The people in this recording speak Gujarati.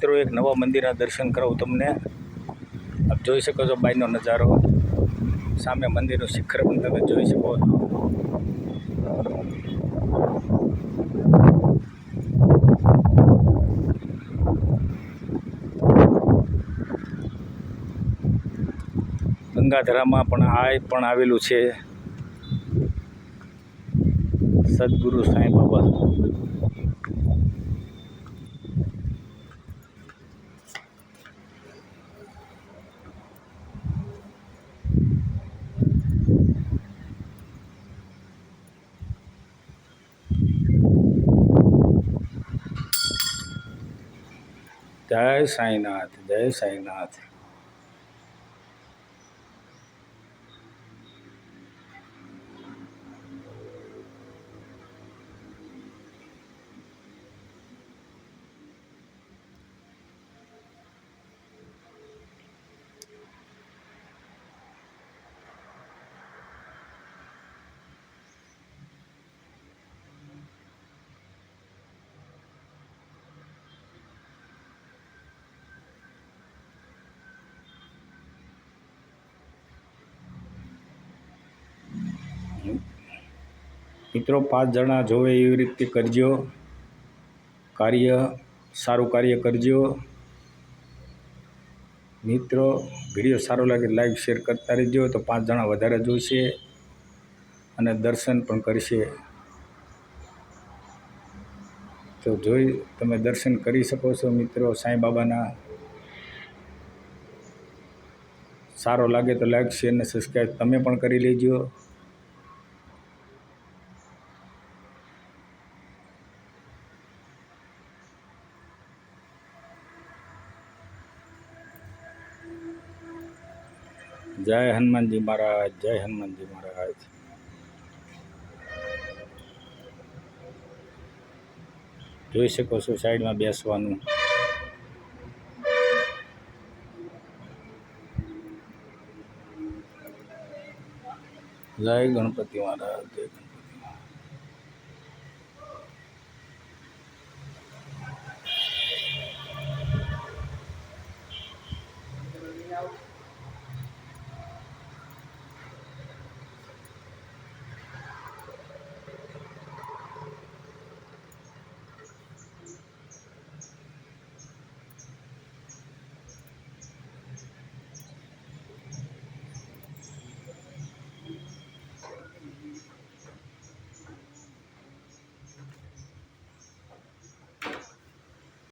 મિત્રો, એક નવા મંદિરના દર્શન કરાવું તમને. આપ જોઈ શકો છો બાયનો નજારો. સામે મંદિરનું શિખર પણ તમે જોઈ શકો છો. ગંગાધરામાં પણ આ પણ આવેલું છે. સદગુરુ સાંઈ બાબા. જય સાંઈનાથ જય સાંઈનાથ. મિત્રો, પાંચ જણા જોવે એવી રીતે કરજો. કાર્ય, સારું કાર્ય કરજો. મિત્રો, વીડિયો સારો લાગે લાઈક, શેર કરતા રહેજો. તો પાંચ જણા વધારે જોઈશે અને દર્શન પણ કરશે. તો જોઈ તમે દર્શન કરી શકો છો, મિત્રો. સાંઈ બાબાના સારો લાગે તો લાઈક, શેર અને સબસ્ક્રાઈબ તમે પણ કરી લેજો. જય હનુમાનજી મહારાજ, જય હનુમાનજી મહારાજ જોઈ શકો છો સાઈડમાં બેસવાનું જય ગણપતિ મહારાજ, જય ગણપતિ Thank.